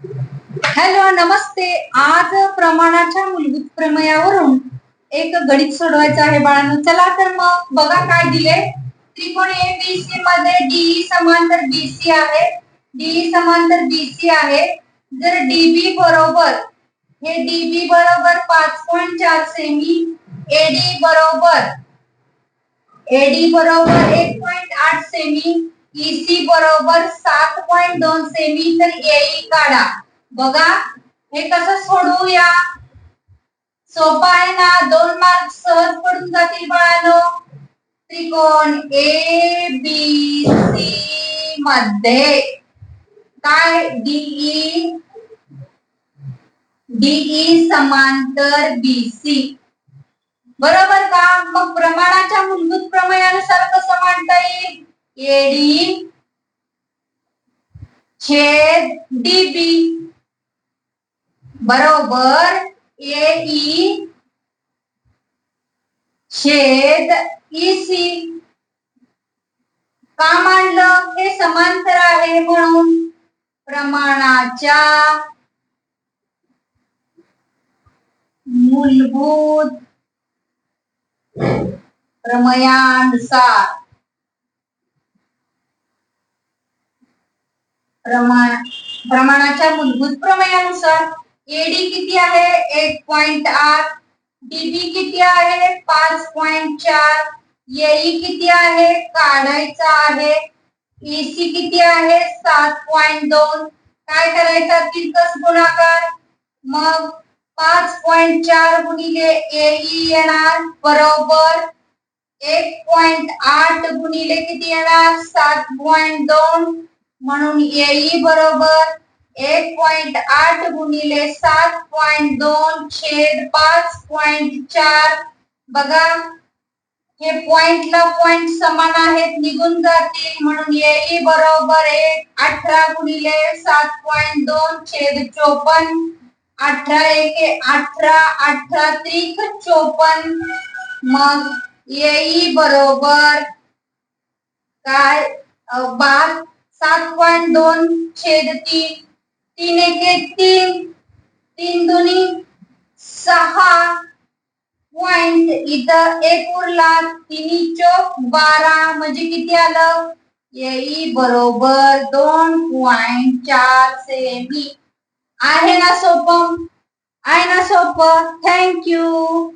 Hello नमस्ते. आज प्रमाणाच्या मूलभूत प्रमेयावरून एक गणित सोडवायचं आहे बाळांनो. चला तर मग बघा काय दिले. त्रिकोण एबीसी मध्ये डीई समांतर बीसी आहे. डीई समांतर बीसी आहे. जर डीबी बरोबर हे डीबी बरोबर पाच पॉईंट चार सेमी एडी बरोबर एडी बरोबर एक पॉईंट आठ सेमी ईसी बरोबर सात पॉईंट दोन सेमी तर एई काढा. बघा हे कसं सोडवूया? सोपा आहे ना? दोन मार्क सहज पडून जातील बाळानो. त्रिकोण ए बी सी मध्ये. काय? डीई डीई समांतर बी सी बरोबर का? मग प्रमाणाच्या मूलभूत प्रमेयानुसार कसं मांडता येईल? एडी छेद डीबी बरोबर एई छेद ईसी का मांडलं? हे समांतर आहे म्हणून प्रमाणाच्या मूलभूत प्रमयानुसार. प्रमाण प्रमाणाच्या मूलभूत प्रमेयानुसार एडी किती आहे? एक पॉइंट आठ. डीबी किती आहे? पाच पॉइंट चार. एई किती आहे? काढायचा आहे. एसी किती आहे? सात पॉइंट दोन. काय करायचा? तिरकस गुणाकार. मग पाच पॉइंट चार गुणिले एई येणार बरोबर. एक पॉइंट आठ गुणिले किती येणार? सात पॉइंट दोन. म्हणून बरोबर एक पॉइंट आठ गुणिले सात पॉइंट दोन छेद पॉइंट चार. बघा, हे पॉइंटला पॉइंट समान बरोबर एक अठरा सात पॉइंट दोन छेद चोपन्न. अठरा एक अठरा अठरा त्रिक चोपन्न. मग येई बरोबर काय? बार सात पॉइंट दोन छेद तीन तीन एक तीन तीन दोन्ही सहा पॉइंट इथं एक उरला तिन्ही चोक बारा म्हणजे किती आलं? येई बरोबर दोन पॉइंट चार सेमी. आहे ना सोपं? आहे ना सोपं? थँक्यू